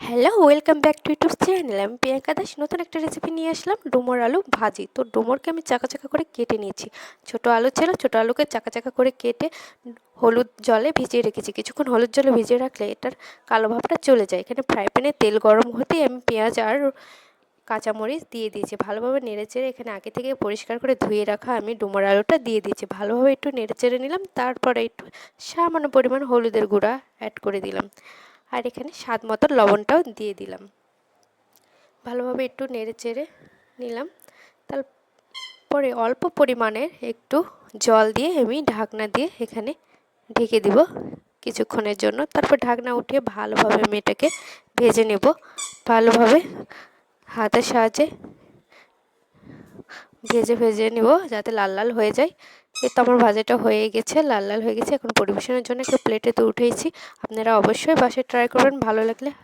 Hello welcome back to YouTube channel আমি প্রিয়াঙ্কা দাস, নতুন একটা রেসিপি নিয়ে আসলাম, ডুমোর আলু ভাজি। তো ডুমোরকে আমি চাকা চাকা করে কেটে নিয়েছি। ছোট আলু ছিল, ছোট আলুকে চাকা চাকা করে কেটে হলুদ জলে ভিজিয়ে রেখেছি। কিছুক্ষণ হলুদ জলে ভিজিয়ে রাখলে এটার কালো ভাবটা চলে যায়। এখানে ফ্রাই প্যানে তেল গরম হতেই আমি পেঁয়াজ আর কাঁচামরিচ দিয়ে দিয়েছি। ভালোভাবে নেড়েচেড়ে এখানে আগে থেকে পরিষ্কার করে ধুয়ে রাখা আমি ডুমোর আলুটা দিয়ে দিয়েছি। ভালোভাবে একটু নেড়েচেড়ে নিলাম, তারপরে একটু সামান্য পরিমাণ হলুদের গুঁড়া অ্যাড করে দিলাম। আর এখানে স্বাদ মতো লবণটাও দিয়ে দিলাম। ভালোভাবে একটু নেড়ে চেড়ে নিলাম। তারপরে অল্প পরিমাণের একটু জল দিয়ে আমি ঢাকনা দিয়ে এখানে ঢেকে দিব কিছুক্ষণের জন্য। তারপর ঢাকনা উঠিয়ে ভালোভাবে আমি এটাকে ভেজে নেব। ভালোভাবে হাতের সাহায্যে ভেজে ভেজে নেব যাতে লাল লাল হয়ে যায়। এই তো আমার ভাজাটা হয়ে গেছে, লাল লাল হয়ে গেছে। এখন পরিবেশনের জন্য একটু প্লেটে তো উঠেছি আপনারা অবশ্যই বাসায় ট্রাই করবেন, ভালো লাগলে।